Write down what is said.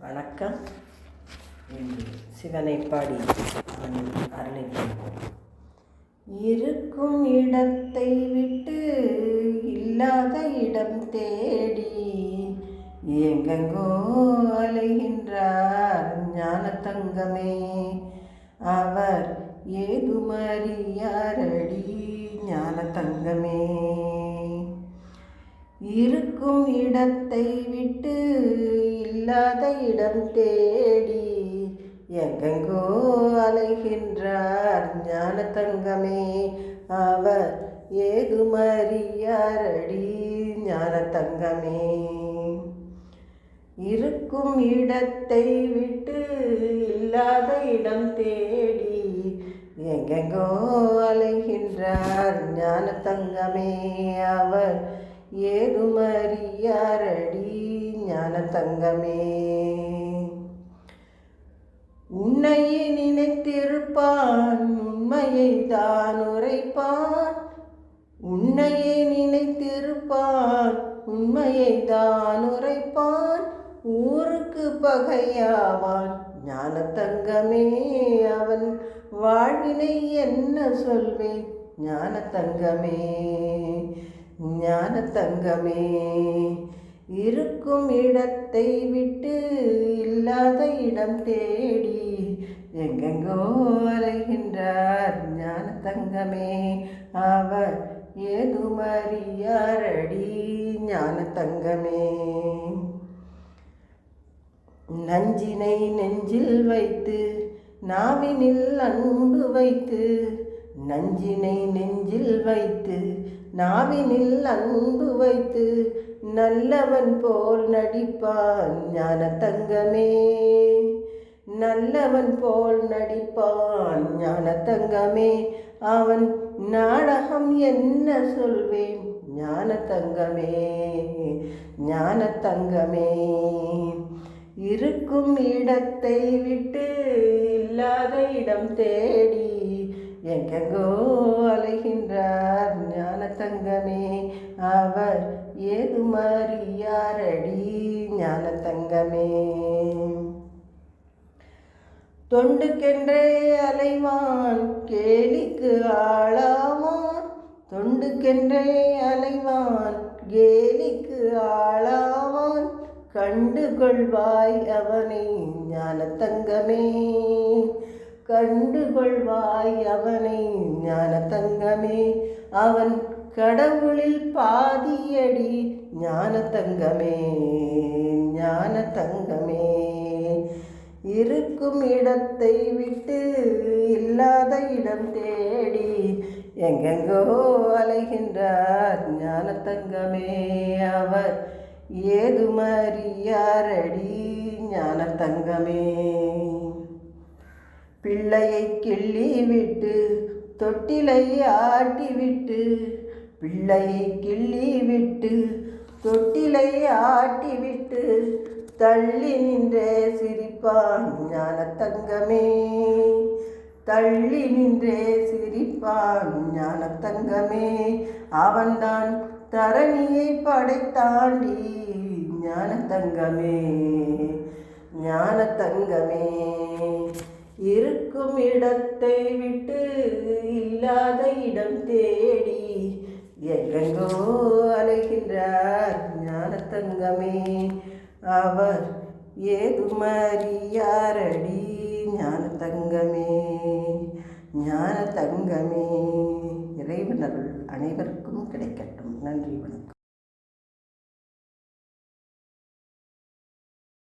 வணக்கம். இன்று சிவனை பாடி அவன் அருளை இருக்கும் இடத்தை விட்டு இல்லாத இடம் தேடி எங்கெங்கோ அலைகின்றார் ஞான தங்கமே. அவர் ஏதுமறியாரடி ஞான தங்கமே. இருக்கும் இடத்தை விட்டு இல்லாத இடம் தேடி எங்கெங்கோ அலைகின்றார் ஞான தங்கமே. அவர் ஏதுமறியாரடி ஞான தங்கமே. இருக்கும் இடத்தை விட்டு இல்லாத இடம் தேடி எங்கெங்கோ அலைகின்றார் ஞான தங்கமே. அவர் ஏதுமறியாரடி ஞான தங்கமே உன்னையே நினைத்திருப்பான் உண்மையை தான் உரைப்பான். உன்னையே நினைத்திருப்பான் உண்மையை தான் உரைப்பான். ஊருக்கு பகையாவான் ஞான தங்கமே அவன் வாழ்வினை என்ன சொல்வேன் ஞான தங்கமே ஞான தங்கமே இருக்கும் இடத்தை விட்டு இல்லாத இடம் தேடி எங்கெங்கோ அலைகின்றார் ஞான தங்கமே அவர் ஏதுமறியாரடி ஞான தங்கமே நஞ்சினை நெஞ்சில் வைத்து நாவினில் அன்பு வைத்து நஞ்சினை நெஞ்சில் வைத்து நாவினில் அன்பு வைத்து நல்லவன் போல் நடிப்பான் ஞான தங்கமே நல்லவன் போல் நடிப்பான் ஞான தங்கமே அவன் நாடகம் என்ன சொல்வேன்? ஞான தங்கமே ஞான தங்கமே இருக்கும் இடத்தை விட்டு இல்லாத இடம் தேடி எங்கெங்கோ அலைகின்றார் ஞான தங்கமே. அவர் ஏது மாறியாரடி ஞான தங்கமே. தொண்டுக்கென்றே அலைவான் கேலிக்கு ஆளாவான். தொண்டுக்கென்றே அலைவான் கேலிக்கு ஆளாவான். கண்டு கொள்வாய் அவனை ஞான தங்கமே. கண்டுகொள்வாய் அவனை ஞான தங்கமே அவன் கடவுளில் பாதியடி ஞான தங்கமே ஞான தங்கமே இருக்கும் இடத்தை விட்டு இல்லாத இடம் தேடி எங்கெங்கோ அலைகின்றார் ஞான தங்கமே அவர் ஏதுமறியாரடி ஞான தங்கமே பிள்ளையை கிள்ளி விட்டு தொட்டிலை ஆட்டிவிட்டு பிள்ளையை கிள்ளி விட்டு தொட்டிலை ஆட்டிவிட்டு தள்ளி நின்றே சிரிப்பான் ஞான தங்கமே தள்ளி நின்றே சிரிப்பான் ஞான தங்கமே அவன்தான் தரணியை படைத்தாண்டி ஞான தங்கமே ஞான தங்கமே இருக்கும் இடத்தை விட்டு இல்லாத இடம் தேடி எங்கெங்கோ அலைகின்றார் ஞானத்தங்கமே. அவர் ஏதுமறியாரடி ஞான தங்கமே ஞான தங்கமே இறைவனருள் அனைவருக்கும்